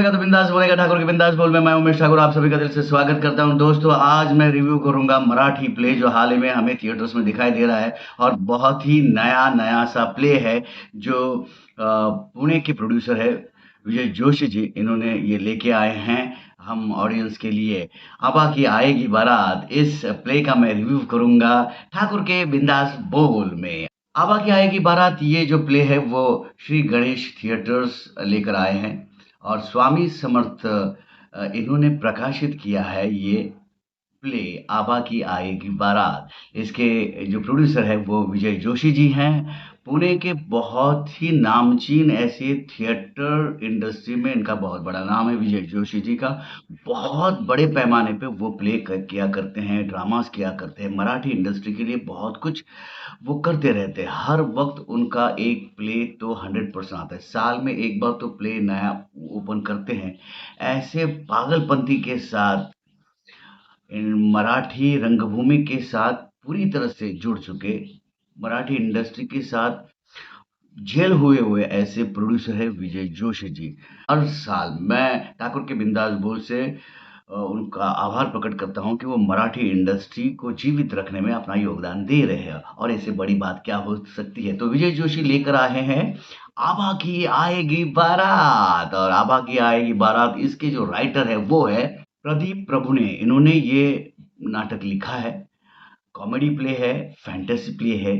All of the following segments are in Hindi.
बोलेगा तो बिंदास बोलेगा, ठाकुर के बिंदास बोल में मैं उमेश ठाकुर आप सभी का दिल से स्वागत करता हूँ। दोस्तों, आज मैं रिव्यू करूँगा मराठी प्ले जो हाल ही में हमें थिएटर्स में दिखाई दे रहा है और बहुत ही नया नया सा प्ले है जो पुणे के प्रोड्यूसर है विजय जोशी जी, इन्होंने ये लेके आए हैं हम ऑडियंस के लिए। आबा की आएगी बारात, इस प्ले का मैं रिव्यू करूँगा ठाकुर के बिंदास बोल में। आबा की आएगी बारात, ये जो प्ले है वो श्री गणेश थिएटर्स लेकर आए हैं। और स्वामी समर्थ इन्होंने प्रकाशित किया है ये प्ले आबा की आएगी बारात। इसके जो प्रोड्यूसर है वो विजय जोशी जी हैं पुणे के बहुत ही नामचीन ऐसे थिएटर इंडस्ट्री में इनका बहुत बड़ा नाम है विजय जोशी जी का। बहुत बड़े पैमाने पे वो प्ले कर, किया करते हैं ड्रामास किया करते हैं। मराठी इंडस्ट्री के लिए बहुत कुछ वो करते रहते हैं। हर वक्त उनका एक प्ले तो हंड्रेड परसेंट आता है। साल में एक बार तो प्ले नया ओपन करते हैं। ऐसे पागलपंथी के साथ मराठी रंगभूमि के साथ पूरी तरह से जुड़ चुके मराठी इंडस्ट्री के साथ झेल हुए हुए ऐसे प्रोड्यूसर है विजय जोशी जी। हर साल मैं ठाकुर के बिंदास बोल से उनका आभार प्रकट करता हूँ कि वो मराठी इंडस्ट्री को जीवित रखने में अपना योगदान दे रहे हैं और ऐसे बड़ी बात क्या हो सकती है। तो विजय जोशी लेकर आए हैं आभा की आएगी बारात और आभा की आएगी बारात, इसके जो राइटर है वो है प्रदीप प्रभु ने। इन्होंने ये नाटक लिखा है। कॉमेडी प्ले है, फैंटेसी प्ले है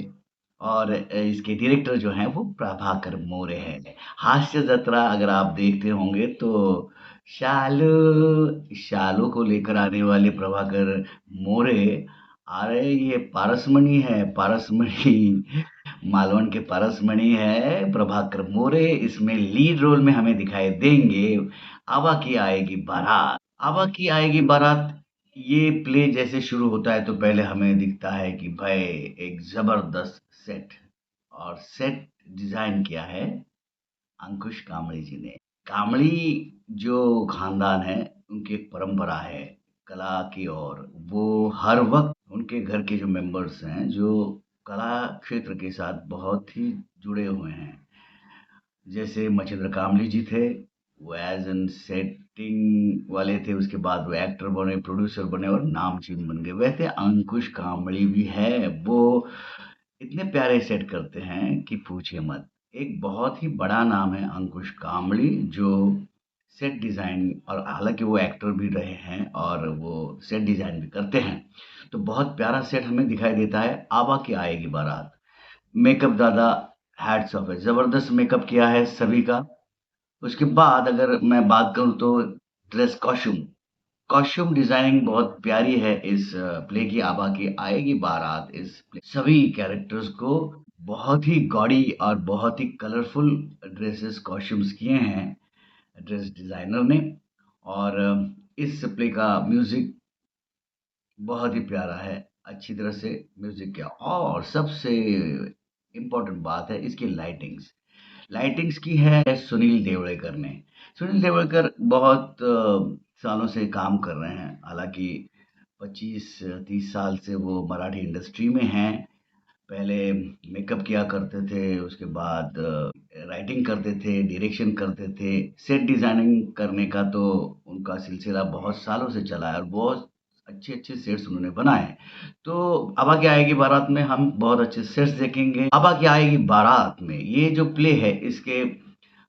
और इसके डायरेक्टर जो हैं वो प्रभाकर मोरे हैं। हास्य जत्रा अगर आप देखते होंगे तो शालू शालू को लेकर आने वाले प्रभाकर मोरे, अरे ये पारसमणि है, पारसमणि, मालवण के पारसमणि है, प्रभाकर मोरे इसमें लीड रोल में हमें दिखाई देंगे। आवा की आएगी बारात, आवा की आएगी बारात ये प्ले जैसे शुरू होता है तो पहले हमें दिखता है कि भाई, एक ज़बरदस्त सेट और सेट डिज़ाइन किया है अंकुश कामड़ी जी ने। कामड़ी जो खानदान है, उनकी एक परंपरा है कला की और वो हर वक्त उनके घर के जो मेंबर्स हैं, जो कला क्षेत्र के साथ बहुत ही जुड़े हुए हैं। जैसे मचिंद्र कामली जी थे, वो एज एन सेटिंग वाले थे, उसके बाद वो एक्टर बने प्रोड्यूसर बने और नामचीन बन गए। वैसे अंकुश कामड़ी भी है, वो इतने प्यारे सेट करते हैं कि पूछिए मत। एक बहुत ही बड़ा नाम है अंकुश कामड़ी, जो सेट डिज़ाइन और हालाँकि वो एक्टर भी रहे हैं और वो सेट डिज़ाइन भी करते हैं। तो बहुत प्यारा सेट हमें दिखाई देता है। आबा की आएगी बारात। मेकअप दादा हैट्स ऑफ़ है। ज़बरदस्त मेकअप किया है सभी का। उसके बाद अगर मैं बात करूँ तो ड्रेस कॉस्ट्यूम कॉस्ट्यूम डिज़ाइनिंग बहुत प्यारी है इस प्ले की आबा की। आएगी बारात इस प्ले सभी कैरेक्टर्स को बहुत ही गॉडी और बहुत ही कलरफुल ड्रेसेस कॉस्ट्यूम्स किए हैं ड्रेस डिज़ाइनर ने। और इस प्ले का म्यूज़िक बहुत ही प्यारा है। अच्छी तरह से म्यूज़िक किया। और सबसे इम्पोर्टेंट बात है इसकी लाइटिंग्स लाइटिंग्स की है सुनील देवड़ेकर ने। सुनील देवड़ेकर बहुत सालों से काम कर रहे हैं। हालाँकि 25-30 साल से वो मराठी इंडस्ट्री में हैं। पहले मेकअप किया करते थे, उसके बाद राइटिंग करते थे डायरेक्शन करते थे। सेट डिज़ाइनिंग करने का तो उनका सिलसिला बहुत सालों से चला है और बहुत अच्छे अच्छे सेट्स उन्होंने बनाए तो अबा की आएगी बारात में हम बहुत अच्छे सेट्स देखेंगे। अबा की आएगी बारात में। ये जो प्ले है, इसके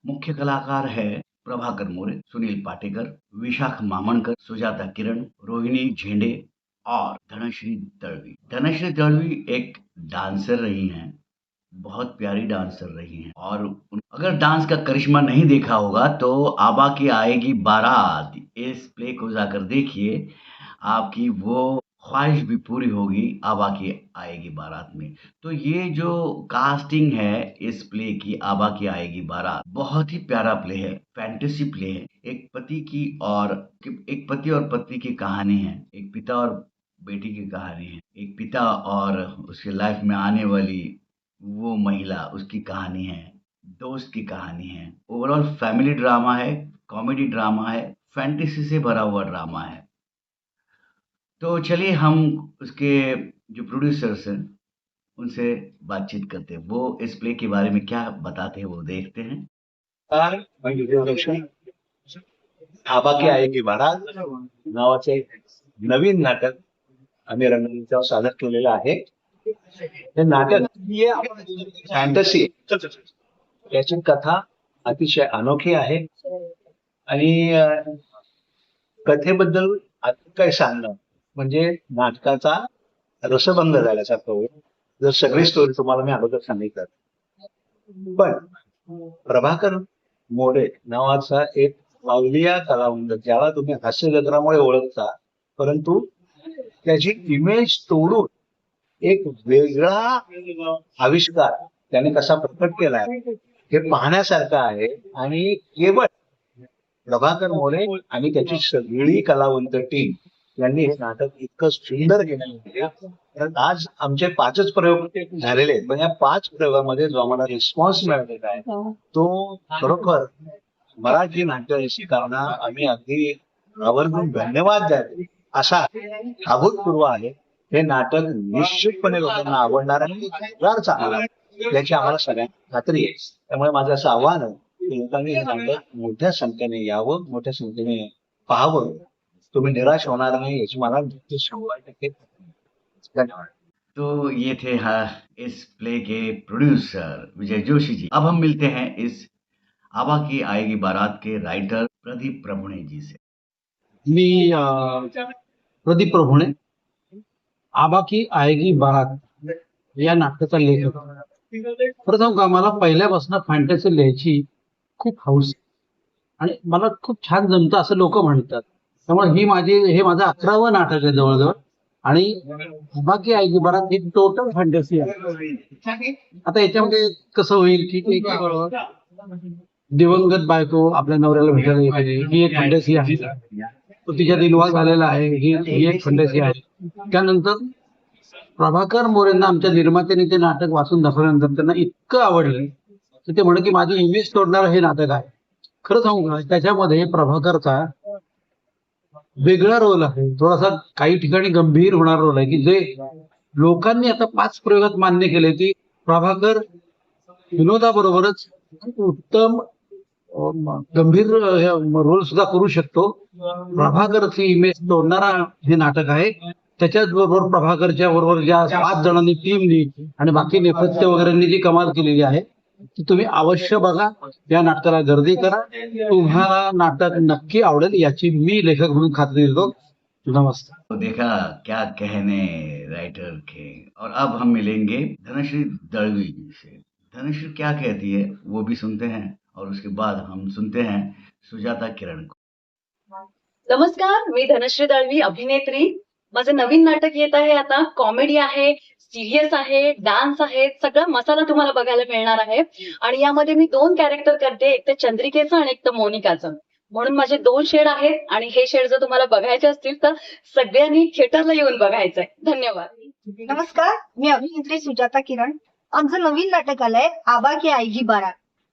मुख्य कलाकार है प्रभाकर मोरे, सुनील पाटेकर, विशाख मामणकर, सुजाता किरण, रोहिणी झेंडे और धनश्री दड़वी। धनश्री दड़वी एक डांसर रही हैं, बहुत प्यारी डांसर रही हैं और अगर डांस का करिश्मा नहीं देखा होगा तो आबा की आएगी बारात। इस प्ले को जाकर देखिए। आपकी वो ख्वाहिश भी पूरी होगी आबा की आएगी बारात में। तो ये जो कास्टिंग है इस प्ले की आबा की आएगी बारात। बहुत ही प्यारा प्ले है फैंटेसी प्ले है। एक पति की और, एक पति और पत्नी की कहानी है, एक पिता और बेटी की कहानी है। एक पिता और उसके लाइफ में आने वाली वो महिला, उसकी कहानी है, दोस्त की कहानी है। ओवरऑल फैमिली ड्रामा है कॉमेडी ड्रामा है फैंटेसी से भरा हुआ ड्रामा है। तो चलिए हम उसके जो प्रोड्यूसर्स हैं, उनसे बातचीत करते हैं। वो इस प्ले के बारे में क्या बताते हैं, वो देखते हैं। नावाचे नवीन नाटक आम्ही सादर केलेलं आहे. हे नाटक फॅन्टसी कथा अतिशय अनोखी आहे. आणि कथेबद्दल काय सांगणं म्हणजे नाटकाचा रसभंग झाल्यासारखं होईल जर सगळी स्टोरी तुम्हाला मी अगोदर सांगितलं. पण प्रभाकर मोडे नावाचा एक अवलिया कलावंत ज्याला तुम्ही हास्यजत्रामुळे ओळखता परंतु त्याची इमेज तोडून एक वेगळा आविष्कार त्याने कसा प्रकट केला हे पाहण्यासारखं आहे. आणि केवळ प्रभाकर मोरे आणि त्याची सगळी कलावंत टीम यांनी हे नाटक इतकं सुंदर कारण आज आमचे पाचच प्रयोग झालेले आहेत. पण या पाच प्रयोगामध्ये जो आम्हाला रिस्पॉन्स मिळालेला आहे तो खरोखर मराठी नाट्य रसिकांना आम्ही अगदी आवर्जून धन्यवाद द्यावे असा अभूतपूर्व आहे. हे नाटक निश्चितपणे लोकांना आवडणार आहे जर चांगलं आहे, याची आम्हाला सगळ्यांना खात्री आहे. त्यामुळे माझं असं आव्हान आहे की लोकांनी हे नाटक मोठ्या संख्येने यावं मोठ्या संख्येने पाहावं. तुम्ही निराश होणार नाही याची मला नक्की शंभर टक्के तो ये थे हाँ, इस प्ले के प्रोड्यूसर विजय जोशी जी। अब हम मिलते हैं इस आबा की आएगी बारात के राइटर प्रदीप प्रभुणे जी से। मी प्रदीप प्रभुणे आबा की आएगी बारात। या नाटकाचा लेखक। प्रथम का मला पहिल्यापासून फॅन्टसी लिहायची खूप हौस. आणि मला खूप छान जमतं असं लोक म्हणतात. त्यामुळे ही माझी हे माझं अकरावं नाटक आहे जवळजवळ. आणि आबा की आएगी बारात ही टोटल फॅन्टसी आहे. आता याच्यामध्ये कसं होईल की दिवंगत बायको आपल्या नवऱ्याला भेटायला ही एक फॅन्टसी आहे. तो तिच्यात इन्व्हॉल्व झालेला आहे. ही ही एक फंडसी आहे. त्यानंतर प्रभाकर मोरेंना आमच्या निर्मात्याने ते नाटक वाचून दाखवल्यानंतर त्यांना इतकं आवडलं. की ते म्हणे की माझी इमेज तोडणारं हे नाटक आहे. खरं सांगू का? त्याच्यामध्ये प्रभाकरचा वेगळा रोल आहे. थोडासा काही ठिकाणी गंभीर होणार रोल आहे की जे लोकांनी आता पाच प्रयोगात मान्य केले की प्रभाकर विनोदाबरोबरच उत्तम गंभीर रोल सुद्धा करू शकतो. प्रभाकरची इमेज तोडणारा हे नाटक आहे. त्याच्याच बरोबर प्रभाकरच्या बरोबर ज्या पाच जणांनी टीमनी आणि बाकी नेपथ्य वगैरेंनी जी कमाल केलेली आहे ती तुम्ही अवश्य बघा. या नाटकाला गर्दी करा. तुम्हाला नाटक नक्की आवडेल याची मी लेखक म्हणून खात्री देतो. नमस्कार. तो देखा क्या कहने राइटर के और अब हम मिलेंगे धनश्री दड़वी जी से. धनश्री क्या कहती है वो भी सुनते हैं और उसके बाद हम सुनते हैं सुजाता किरण को. नमस्कार मी धनश्री दळवी अभिनेत्री. माझं नवीन नाटक येत आहे आता कॉमेडी आहे सिरियस आहे डान्स आहे सगळा मसाला तुम्हाला बघायला मिळणार आहे. आणि यामध्ये मी दोन कॅरेक्टर करते एक तर चंद्रिकेचं आणि एक तर मोनिकाचं. म्हणून माझे दोन शेड आहेत आणि हे शेड जर तुम्हाला बघायचे असतील तर सगळ्यांनी थिएटरला येऊन बघायचंय. धन्यवाद. नमस्कार मी अभिनेत्री सुजाता किरण. आमचं नवीन नाटक आलंय आबा की आईगी बारा.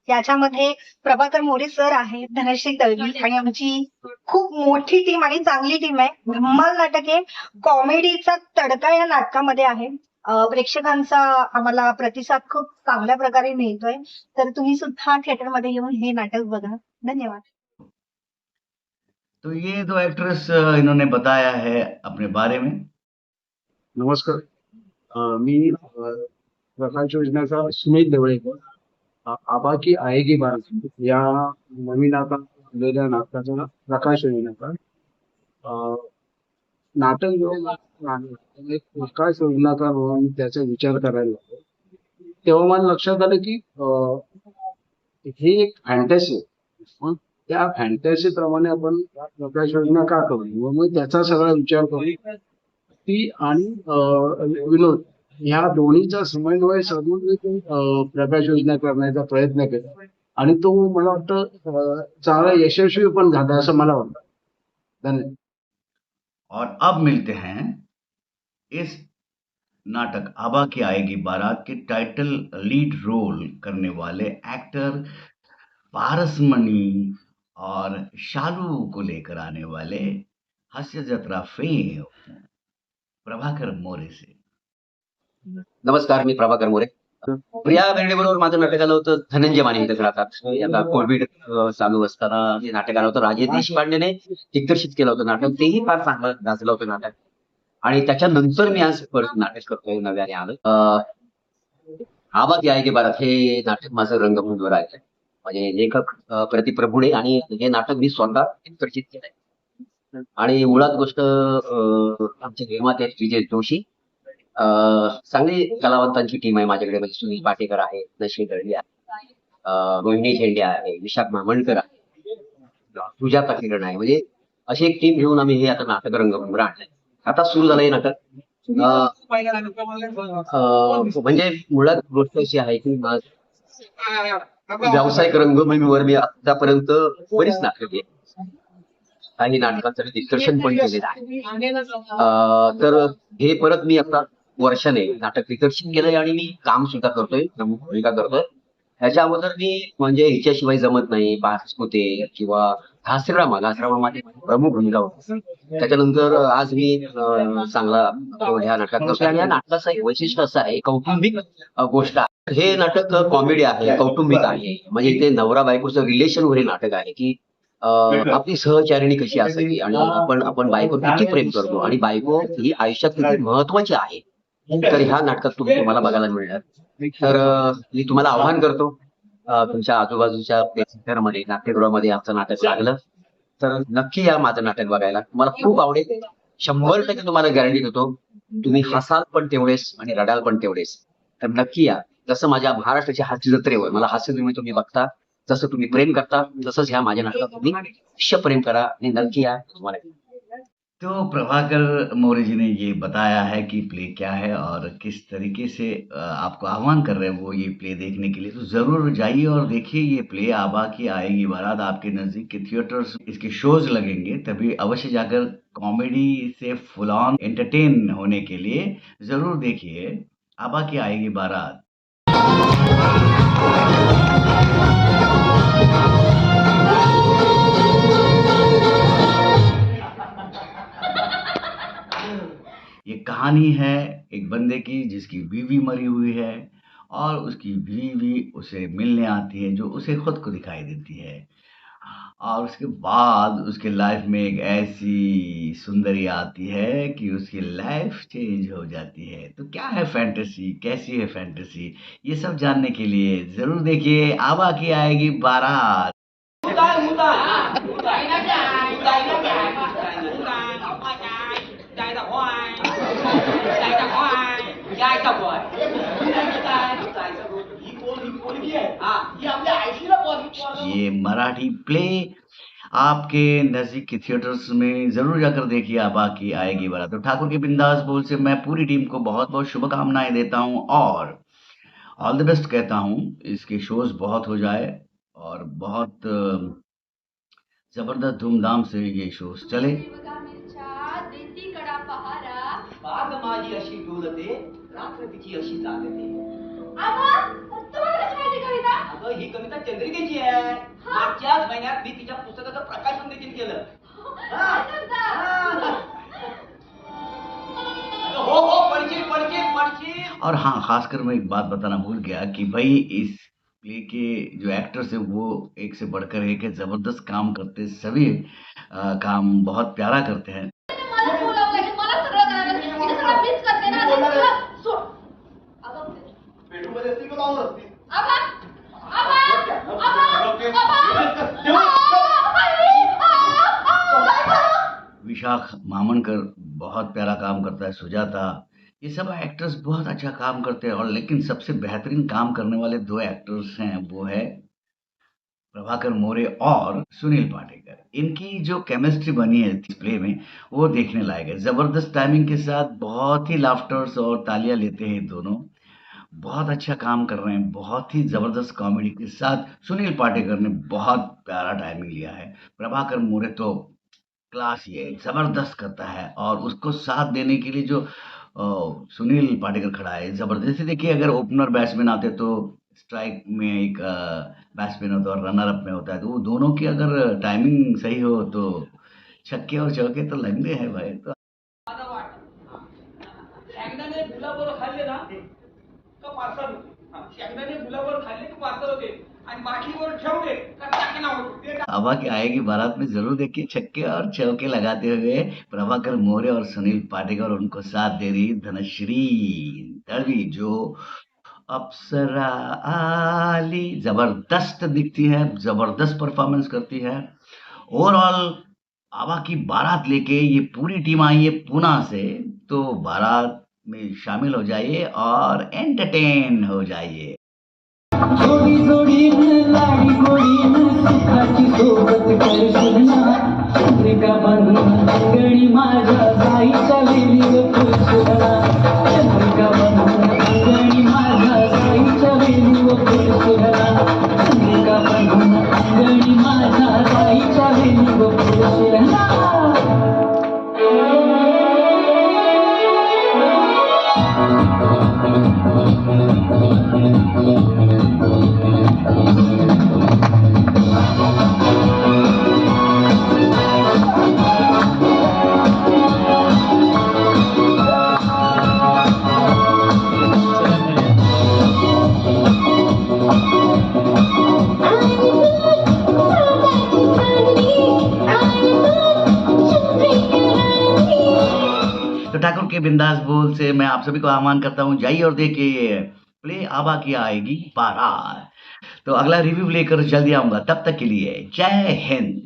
याच्यामध्ये प्रभाकर मोरे सर आहेत धनश्री दळवी आणि आमची खूप मोठी टीम आणि चांगली टीम आहे. धम्माल नाटक आहे कॉमेडीचा तडका या नाटकामध्ये आहे. प्रेक्षकांचा आम्हाला प्रतिसाद खूप चांगल्या प्रकारे मिळतोय. तर तुम्ही सुद्धा थिएटरमध्ये येऊन हे नाटक बघा. धन्यवाद. तो ये दो एक्ट्रेस इन्होंने बताया है अपने बारे में. नमस्कार. मी प्रकाश योजनेचा सुमित देवळेकर. अं, आबा की आएगी बारात या नवीन आता नाटकाचा प्रकाश योजनेचा. अं, नाटक जेव्हा आहे, एक प्रकाश योजनाकार म्हणून त्याचा विचार करायला लागलो. तेव्हा मला लक्षात आलं की ही एक फॅन्टसी आहे. त्या फॅन्टसी प्रमाणे आपण प्रकाश योजना का करू? मग त्याचा सगळा विचार करू. ती आणि विनोद ह्या दोन्हीचा समन्वय साधून प्रकाश योजना करण्याचा प्रयत्न केला. आणि तो मला वाटतं चांगला यशस्वी पण झाला असं मला वाटतं. धन्यवाद. और अब मिलते हैं इस नाटक आबा की आएगी बारात के टाइटल लीड रोल करने वाले एक्टर पारसमणि और शालू को लेकर आने वाले हास्य जत्रा फेम, प्रभाकर मोरे से। नमस्कार मी प्रभाकर मोरे। प्रिया बेर्डे बरोबर माझं नाटक आलं होतं धनंजय माने इथेच राहतात आता कोविड अं, चालू असताना हे नाटक आलं होतं. राजेश देशपांडेने दिग्दर्शित केलं होतं नाटक. तेही फार चांगलं गाजलं होतं नाटक. आणि त्याच्यानंतर मी आज परत नाटक करतोय नव्याने आलं की आहे की बारात हे नाटक माझं रंगभूमीवर आहे म्हणजे लेखक प्रदीप प्रभुडे आणि हे नाटक मी स्वतः दिग्दर्शित केलंय. आणि मुळात गोष्ट आमचे निर्माते विजय जोशी. चांगली कलावंतांची टीम आहे माझ्याकडे. म्हणजे सुनील पाटेकर आहे नशी दळवी आहे रोहिणी झेंडे आहे विशाख मामणकर आहे. सुजाता किरण आहे. म्हणजे अशी एक टीम घेऊन आम्ही हे आता नाटक रंगभूमीवर आणलंय. आता सुरू झालंय नाटक. म्हणजे मुळात गोष्ट अशी आहे की व्यावसायिक रंगभूमीवर मी आतापर्यंत बरीच नाटकं काही नाटकांचं दिग्दर्शन पण केलेलं आहे. तर हे परत मी आता वर्षाने नाटक दिग्दर्शित केलंय आणि मी काम सुद्धा करतोय प्रमुख भूमिका करतोय. ह्याच्या अगोदर मी म्हणजे हिच्याशिवाय जमत नाही होते किंवा घासरामा घासरामामध्ये माझी प्रमुख भूमिका होती. त्याच्यानंतर आज मी चांगला ह्या नाटकात करतोय आणि या नाटकाचं एक वैशिष्ट्य असं आहे कौटुंबिक गोष्ट आहे. हे नाटक कॉमेडी आहे कौटुंबिक आहे. म्हणजे इथे नवरा बायकोचं रिलेशन वरील नाटक आहे की आपली सहचारिणी कशी असावी आणि आपण आपण बायको किती प्रेम करतो आणि बायको ही आयुष्यात किती महत्वाची आहे तर ह्या नाटकात तुम्ही तुम्हाला बघायला मिळणार. तर मी तुम्हाला आव्हान करतो तुमच्या आजूबाजूच्या थिएटरमध्ये नाट्यगृहामध्ये आमचं नाटक लागलं. तर नक्की या माझं नाटक बघायला. तुम्हाला खूप आवडेल. शंभर टक्के तुम्हाला गॅरंटी देतो तुम्ही हसाल पण तेवढेच आणि रडाल पण तेवढेच. तर नक्की या. जसं माझ्या महाराष्ट्राची हास्य जत्रेवर मला हास्य तुम्ही तुम्ही बघता जसं तुम्ही प्रेम करता तसंच ह्या माझ्या नाटकात तुम्ही प्रेम करा आणि नक्की या. तुम्हाला तो प्रभाकर मौर्य जी ने ये बताया है कि प्ले क्या है और किस तरीके से आपको आह्वान कर रहे हैं वो ये प्ले देखने के लिए। तो ज़रूर जाइए और देखिए ये प्ले आबा की आएगी, बारात आपके नज़दीक के थिएटर्स, इसके शोज़ लगेंगे, तभी अवश्य जाकर कॉमेडी से फुल ऑन एंटरटेन होने के लिए ज़रूर देखिए। आबा की आएगी बारात। कहानी है एक बंदे की जिसकी बीवी मरी हुई है और उसकी बीवी उसे मिलने आती है जो उसे खुद को दिखाई देती है। और उसके बाद उसके लाइफ में एक ऐसी सुंदरी आती है कि उसकी लाइफ चेंज हो जाती है। तो क्या है फैंटेसी कैसी है फैंटेसी ये सब जानने के लिए ज़रूर देखिए आवा की आएगी बारात। ये मराठी प्ले आपके नज़दीक के थिएटर्स में ज़रूर जाकर देखिए आबा की आएगी बारात। तो ठाकुर के बिंदास बोल से मैं पूरी टीम को बहुत बहुत शुभकामनाएँ देता हूँ और ऑल द बेस्ट कहता हूँ इसके शोज़ बहुत हो जाए और बहुत ज़बरदस्त धूमधाम से ये शोज़ चले। माझी अशी डोलते रात्र तिची अशी कविता अगं ही कविता। चंद्रिकेची आहे मागच्याच महिन्यात मी तिच्या पुस्तकाचं प्रकाशन देखील केलं हो हो और हाँ खासकर मैं एक बात बताना भूल गया कि भाई इस प्ले के जो एक्टर्स हैं वो एक से बढ़कर एक है ज़बरदस्त काम करते सभी अ, काम बहुत प्यारा करते हैं मला बोलावं लागेल मला सगळं करायला लागेल मी तर सगळं मीच करते ना आता तुला सोड आबा कुठे? आबा आबा आबा आबा आबा मामनकर बहुत प्यारा काम करता है, सुजाता। ये सब एक्टर्स बहुत अच्छा काम करते हैं और लेकिन सबसे बेहतरीन काम करने वाले दो एक्टर्स हैं, वो है प्रभाकर मोरे और सुनील पाटेकर। इनकी जो केमिस्ट्री बनी है प्ले में, वो देखने लायक है। ज़बरदस्त टाइमिंग के साथ बहुत ही लाफ्टर्स और तालियाँ लेते हैं दोनों। बहुत अच्छा काम कर रहे हैं, बहुत ही ज़बरदस्त कॉमेडी के साथ सुनील पाटेकर ने बहुत प्यारा टाइमिंग लिया है। प्रभाकर मोरे तो क्लास ये ज़बरदस्त करता है और उसको साथ देने के लिए जो सुनील पाटेकर खड़ा है, ज़बरदस्त। देखिए, अगर ओपनर बैट्समैन आते तो स्ट्राइक में एक बैट्समैन होता है और रनर अप में होता है तो वो दोनों की अगर टाइमिंग सही हो तो छक्के और चौके तो लगते हैं भाई तो। ना पार्सल पातळ होते आबा की आएगी बारात में ज़रूर देखिए छक्के और चौके लगाते हुए प्रभाकर मोरे और सुनील पाटेकर उनको साथ दे रही धनश्री दड़वी जो अप्सरा आली ज़बरदस्त दिखती है ज़बरदस्त परफॉर्मेंस करती है। ओवरऑल आबा की बारात लेके ये पूरी टीम आई है पूना से तो बारात में शामिल हो जाइए और एंटरटेन हो जाइए। Who could के बिंदास बोल से मैं आप सभी को आह्वान करता हूँ, जाइए और देखिए प्ले आबा की आएगी बारात। तो अगला रिव्यू लेकर जल्दी आऊँगा, तब तक के लिए जय हिंद।